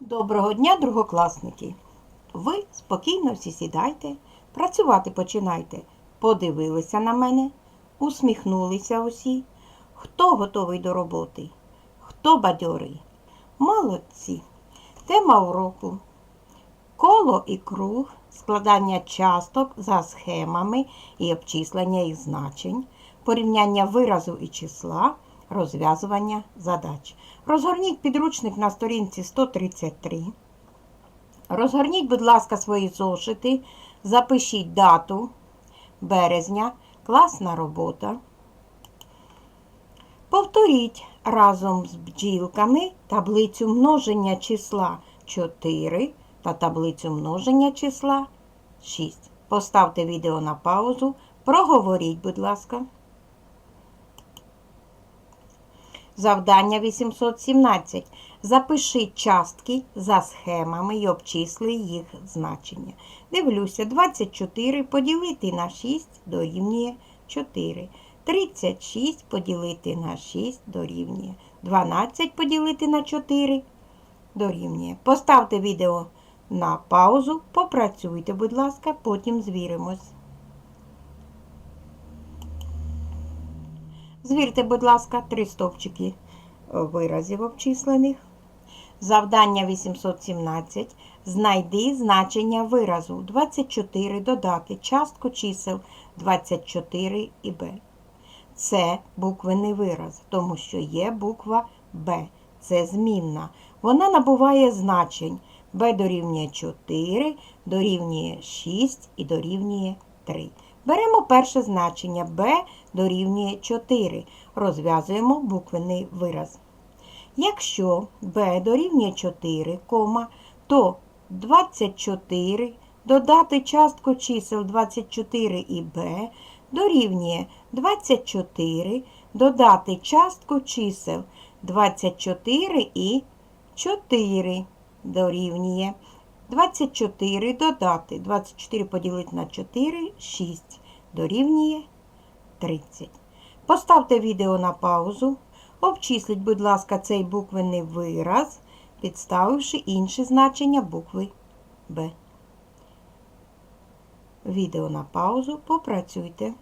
Доброго дня, другокласники! Ви спокійно всі сідайте, працювати починайте. Подивилися на мене, усміхнулися усі. Хто готовий до роботи? Хто бадьорий? Молодці! Тема уроку. Коло і круг, складання часток за схемами і обчислення їх значень, порівняння виразу і числа, розв'язування задач. Розгорніть підручник на сторінці 133. Розгорніть, будь ласка, свої зошити, запишіть дату березня, класна робота. Повторіть разом з бджілками таблицю множення числа 4 та таблицю множення числа 6. Поставте відео на паузу, проговоріть, будь ласка. Завдання 817. Запишіть частки за схемами і обчисли їх значення. Дивлюся, 24 поділити на 6 дорівнює 4. 36 поділити на 6 дорівнює. 12 поділити на 4 дорівнює. Поставте відео на паузу, попрацюйте, будь ласка, потім звіримось. Звірте, будь ласка, три стовпчики виразів обчислених. Завдання 817. Знайди значення виразу 24 додати частку чисел 24 і Б. Це буквений вираз, тому що є буква Б. Це змінна. Вона набуває значень. Б дорівнює 4, дорівнює 6 і дорівнює 3. Беремо перше значення b дорівнює 4. Розв'язуємо буквений вираз. Якщо b дорівнює 4, то 24 додати частку чисел 24 і b дорівнює 24 додати частку чисел 24 і 4 дорівнює 24 додати 24 поділити на 4 6 дорівнює 30. Поставте відео на паузу. Обчисліть, будь ласка, цей буквений вираз, підставивши інші значення букви Б. Відео на паузу. Попрацюйте.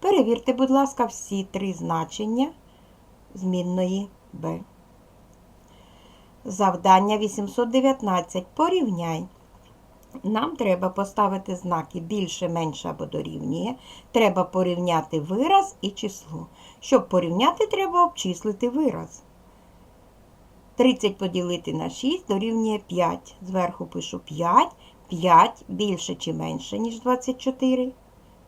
Перевірте, будь ласка, всі три значення змінної Б. Завдання 819. Порівняй. Нам треба поставити знаки більше, менше або дорівнює. Треба порівняти вираз і число. Щоб порівняти, треба обчислити вираз. 30 поділити на 6 дорівнює 5. Зверху пишу 5. 5 більше чи менше, ніж 24.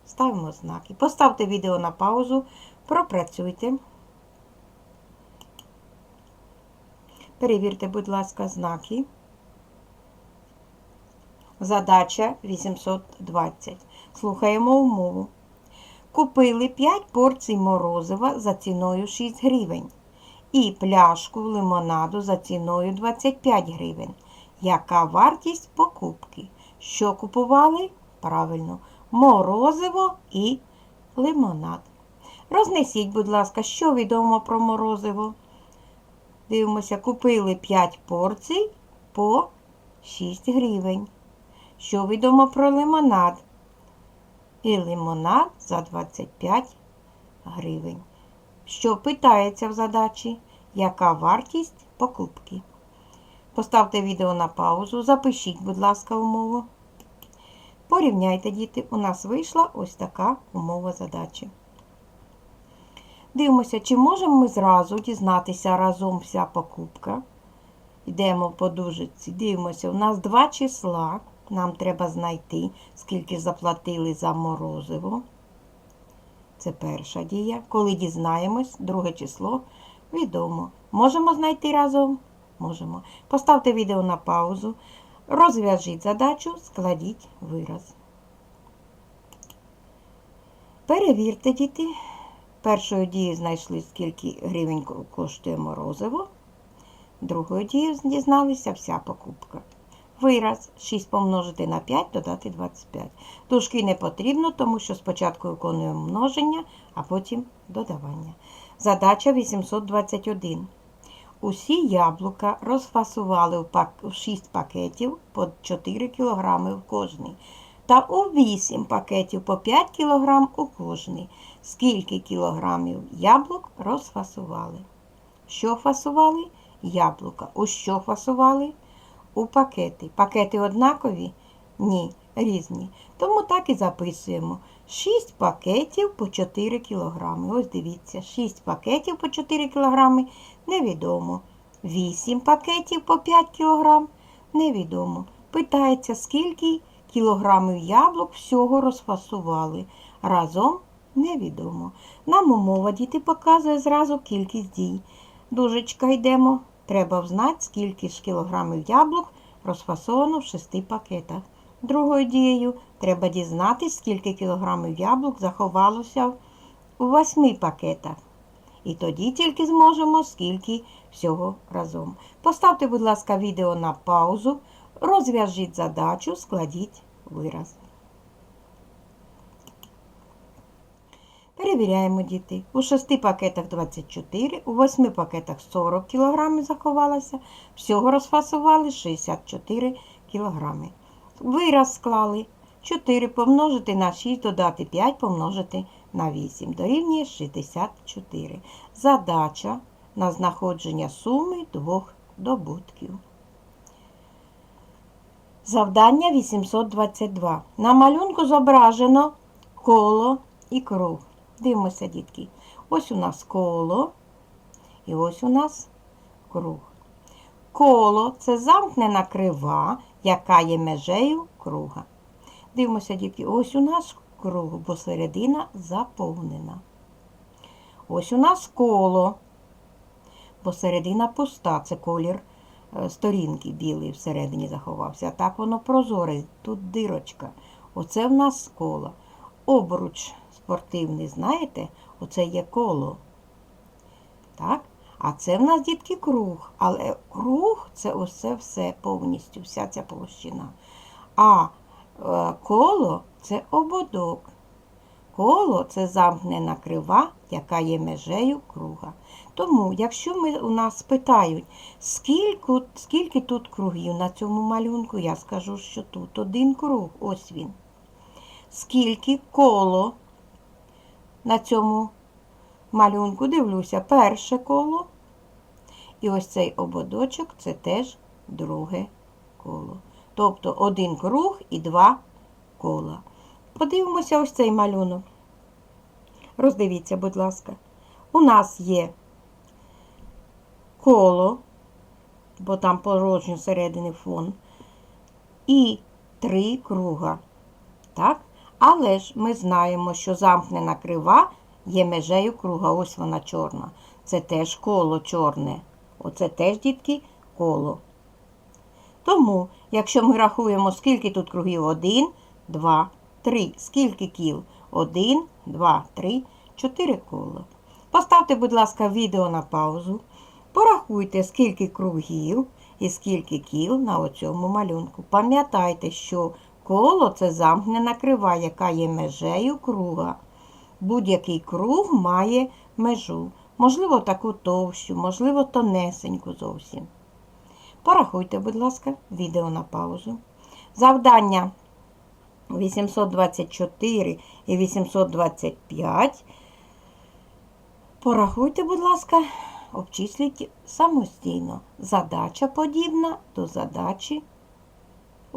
Ставимо знаки. Поставте відео на паузу, пропрацюйте. Перевірте, будь ласка, знаки. Задача 820. Слухаємо умову. Купили 5 порцій морозива за ціною 6 гривень. І пляшку лимонаду за ціною 25 гривень. Яка вартість покупки? Що купували? Правильно, морозиво і лимонад. Рознесіть, будь ласка, що відомо про морозиво. Дивимося, купили 5 порцій по 6 гривень. Що відомо про лимонад? І лимонад за 25 гривень. Що питається в задачі? Яка вартість покупки? Поставте відео на паузу, запишіть, будь ласка, умову. Порівняйте, діти, у нас вийшла ось така умова задачі. Дивимося, чи можемо ми зразу дізнатися разом вся покупка. Йдемо по дужиці, дивимося, у нас два числа. Нам треба знайти, скільки заплатили за морозиво. Це перша дія. Коли дізнаємось, друге число відомо. Можемо знайти разом? Можемо. Поставте відео на паузу. Розв'яжіть задачу, складіть вираз. Перевірте, діти. Першою дією знайшли, скільки гривень коштує морозиво. Другою дією дізналися вся покупка. Вираз 6 помножити на 5, додати 25. Дужки не потрібно, тому що спочатку виконуємо множення, а потім додавання. Задача 821. Усі яблука розфасували в 6 пакетів по 4 кг в кожний. Та у 8 пакетів по 5 кг у кожний. Скільки кілограмів яблук розфасували? Що фасували? Яблука. У що фасували? У пакети. Пакети однакові? Ні, різні. Тому так і записуємо. 6 пакетів по 4 кілограми. Ось дивіться, 6 пакетів по 4 кілограми невідомо. 8 пакетів по 5 кілограм невідомо. Питається, скільки кілограмів яблук всього розфасували. Разом невідомо. Нам умова діти показує зразу кількість дій. Дужечка йдемо. Треба взнати, скільки ж кілограмів яблук розфасовано в 6 пакетах. Другою дією треба дізнатися, скільки кілограмів яблук заховалося у 8 пакетах. І тоді тільки зможемо, скільки всього разом. Поставте, будь ласка, відео на паузу, розв'яжіть задачу, складіть вираз. Перевіряємо діти. У 6 пакетах 24, у 8 пакетах 40 кг заховалося, всього розфасували 64 кг. Вираз склали 4 помножити на 6, додати 5 помножити на 8. Дорівнює 64. Задача на знаходження суми двох добутків. Завдання 822. На малюнку зображено коло і круг. Дивимося, дітки. Ось у нас коло і ось у нас круг. Коло це замкнена крива, яка є межею круга. Дивимося, дітки, ось у нас круг, бо середина заповнена. Ось у нас коло, бо середина пуста, це колір е, сторінки білий всередині заховався. Так воно прозоре, тут дирочка. Оце в нас коло. Обруч спортивний, знаєте, оце є коло. Так? А це в нас, дітки, круг. Але круг це усе все повністю, вся ця площина. А е, коло це ободок. Коло це замкнена крива, яка є межею круга. Тому, якщо ми, у нас питають, скільки, скільки тут кругів на цьому малюнку, я скажу, що тут один круг, ось він. Скільки коло на цьому малюнку, дивлюся, перше коло. І ось цей ободочок це теж друге коло. Тобто один круг і два кола. Подивимося ось цей малюнок. Роздивіться, будь ласка. У нас є коло, бо там порожньо середини фон, і три круга. Так? Але ж ми знаємо, що замкнена крива є межею круга. Ось вона чорна. Це теж коло чорне. Оце теж, дітки, коло. Тому, якщо ми рахуємо, скільки тут кругів, 1, 2, 3. Скільки кіл? 1, 2, 3, 4 кола. Поставте, будь ласка, відео на паузу. Порахуйте, скільки кругів і скільки кіл на оцьому малюнку. Пам'ятайте, що коло це замкнена крива, яка є межею круга. Будь-який круг має межу. Можливо, таку товщу, можливо, тонесеньку зовсім. Порахуйте, будь ласка, відео на паузу. Завдання 824 і 825. Порахуйте, будь ласка, обчисліть самостійно. Задача подібна до задачі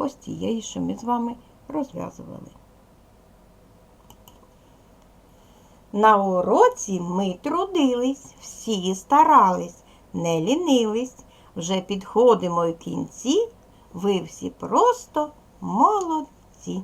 ось тієї, що ми з вами розв'язували. На уроці ми трудились, всі старались, не лінились. Вже підходимо в кінці, ви всі просто молодці.